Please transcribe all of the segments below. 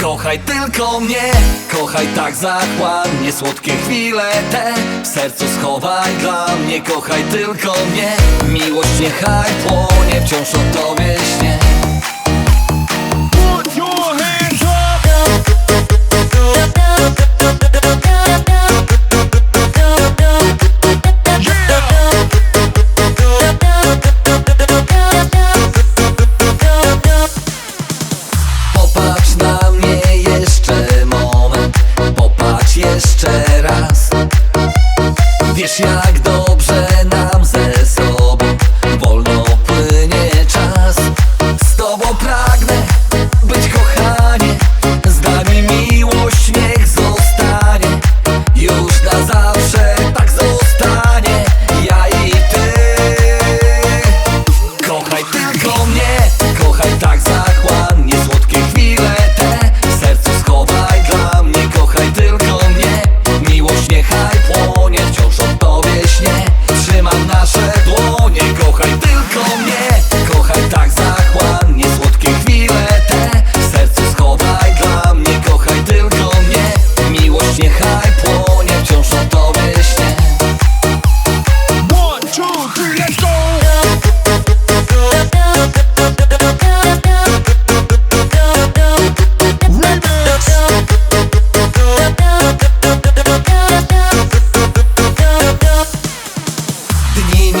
Kochaj tylko mnie, kochaj tak zachłannie Słodkie chwile te w sercu schowaj dla mnie. Kochaj tylko mnie, miłość niechaj płonie Wciąż o tobie śnie Yes, like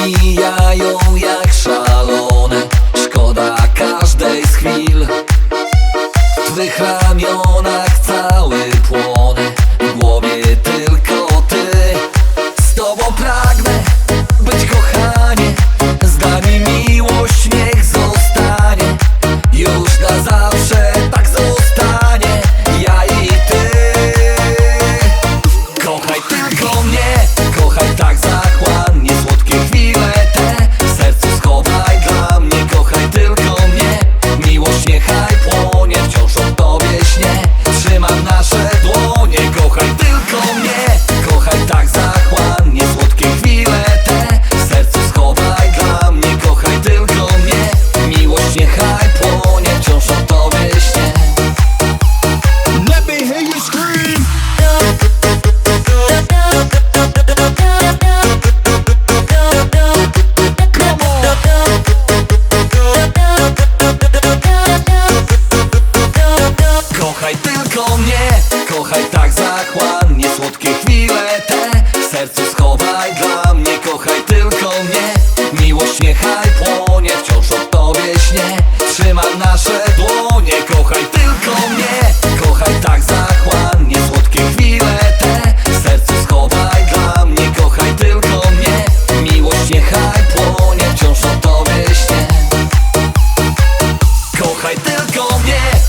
mijają jak szalone. Szkoda każdej z chwil. W twych ramionach Schowaj dla mnie, kochaj tylko mnie. Miłość niechaj płonie, wciąż o tobie śnie Trzymam nasze dłonie, kochaj tylko mnie. Kochaj tak zachłannie, słodkie chwile te. W sercu schowaj dla mnie, kochaj tylko mnie. Miłość niechaj płonie, wciąż o tobie śnie Kochaj tylko mnie.